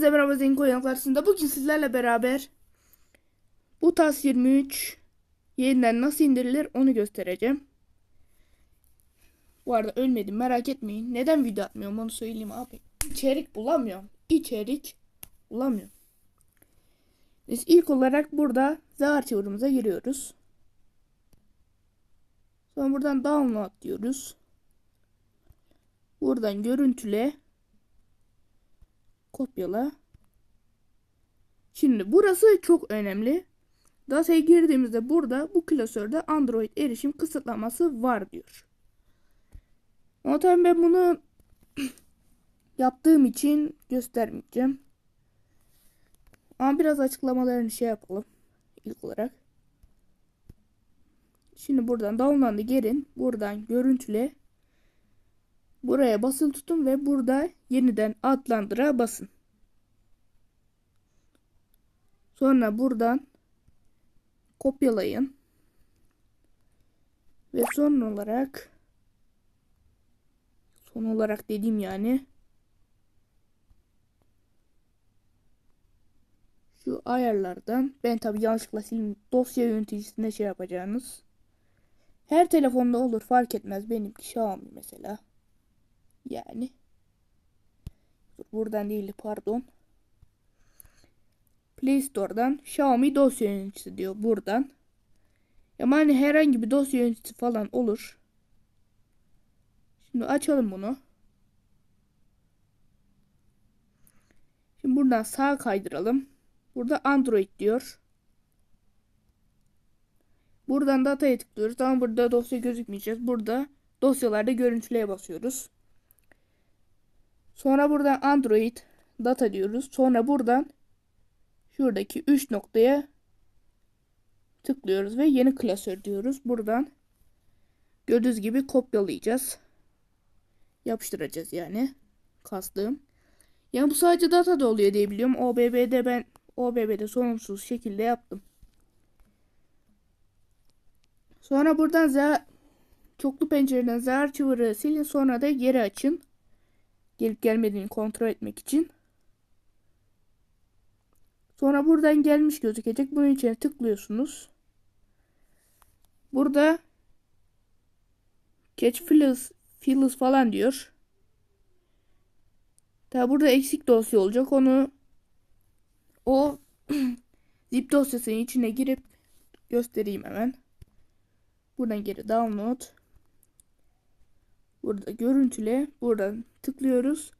Hepinize merhaba Zengin Koyan karşısında. Bugün sizlerle beraber bu TAS 23 yeniden nasıl indirilir onu göstereceğim. Bu arada ölmedim merak etmeyin. Neden video atmıyorum onu söyleyeyim abi. İçerik bulamıyorum. İçerik bulamıyorum. Biz ilk olarak burada Z arşivimize giriyoruz. Sonra buradan download diyoruz. Buradan görüntüle kopyala. Şimdi burası çok önemli. Data'ya girdiğimizde burada bu klasörde Android erişim kısıtlaması var diyor. Ama tabii ben bunu yaptığım için göstermeyeceğim. Ama biraz açıklamalarını şey yapalım ilk olarak. Şimdi buradan download'ı gelin. Buradan görüntüle. Buraya basılı tutun ve burada yeniden adlandıra basın. Sonra buradan kopyalayın. Ve son olarak son olarak dediğim yani şu ayarlardan ben tabi yanlışlıkla sildim dosya yöneticisinde şey yapacağınız her telefonda olur fark etmez benimki Xiaomi mesela yani buradan değil pardon Play Store'dan Xiaomi dosya yöneticisi diyor buradan. Yani herhangi bir dosya yöneticisi falan olur. Şimdi açalım bunu. Şimdi buradan sağa kaydıralım. Burada Android diyor. Buradan dataya tıklıyoruz ama burada dosya gözükmeyeceğiz. Burada dosyalarda görüntüleye basıyoruz. Sonra buradan Android data diyoruz. Sonra buradan şuradaki 3 noktaya tıklıyoruz ve yeni klasör diyoruz. Buradan gördüğünüz gibi kopyalayacağız. Yapıştıracağız yani. Kastığım. Yani bu sadece data da oluyor diye biliyorum. OBB'de ben OBB'de sorunsuz şekilde yaptım. Sonra buradan Z çoklu pencereden Z arşiviri silin sonra da geri açın. Gelip gelmediğini kontrol etmek için. Sonra buradan gelmiş gözükecek. Bunun içine tıklıyorsunuz. Burada catch files, files falan diyor. Tabi burada eksik dosya olacak. Onu o zip dosyasının içine girip göstereyim hemen. Buradan geri download. Burada görüntüle. Buradan tıklıyoruz.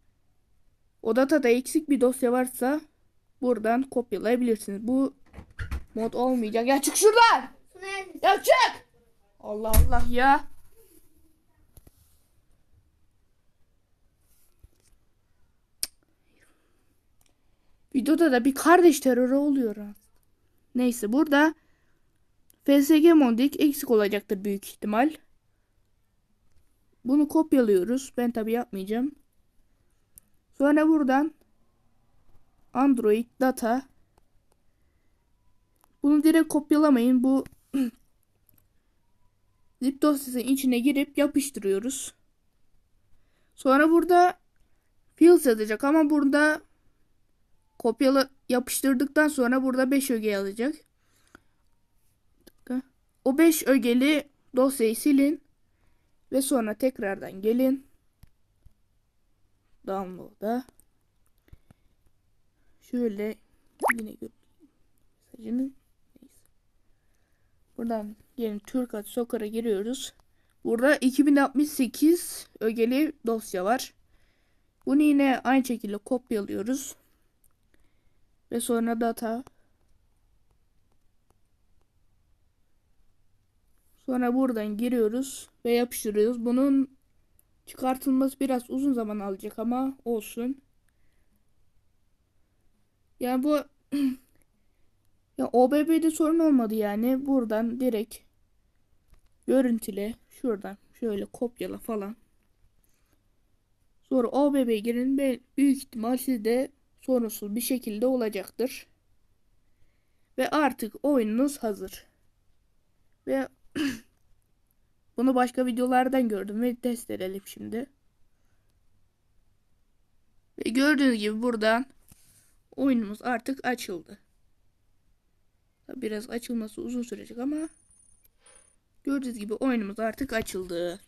O datada eksik bir dosya varsa buradan kopyalayabilirsiniz. Bu mod olmayacak. Ya çık şuradan. Ya çık. Allah Allah ya. Videoda da bir kardeş terörü oluyor. Neyse burada FSG Mondik eksik olacaktır büyük ihtimal. Bunu kopyalıyoruz. Ben tabi yapmayacağım. Sonra buradan Android data bunu direkt kopyalamayın. Bu zip dosyasının içine girip yapıştırıyoruz. Sonra burada files yazacak ama burada kopyala yapıştırdıktan sonra burada 5 öge alacak. O 5 ögeli dosyayı silin ve sonra tekrardan gelin download'a şöyle yine mesajını buradan gelin Türk Adı Soccer'a giriyoruz. Burada 2068 ögeli dosya var. Bunu yine aynı şekilde kopyalıyoruz. Ve sonra data Sonra buradan giriyoruz ve yapıştırıyoruz. Bunun çıkartılması biraz uzun zaman alacak ama olsun. Yani bu ya OBB'de sorun olmadı yani. Buradan direkt görüntüle şuradan şöyle kopyala falan. Sonra OBB'ye girin büyük ihtimal sizde sorunsuz bir şekilde olacaktır. Ve artık oyununuz hazır. Ve bunu başka videolardan gördüm ve test edelim şimdi. Ve gördüğünüz gibi buradan oyunumuz artık açıldı. Biraz açılması uzun sürecek ama gördüğünüz gibi oyunumuz artık açıldı.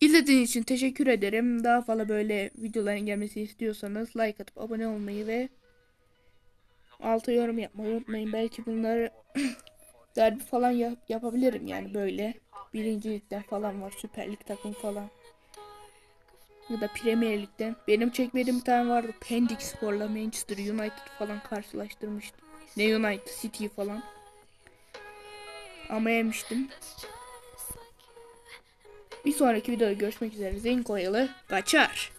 İzlediğiniz için teşekkür ederim. Daha fazla böyle videoların gelmesini istiyorsanız like atıp abone olmayı ve alta yorum yapmayı unutmayın. Belki bunları derbi falan yap- yapabilirim yani böyle. Birinci ligden falan var. Süper Lig takım falan. Ya da Premier Lig'den. Benim çekmediğim bir tane vardı. Pendik Spor'la Manchester United falan karşılaştırmıştım. Ne United City falan. Ama yemiştim. Bir sonraki videoda görüşmek üzere. Zeyn Koyalı kaçar.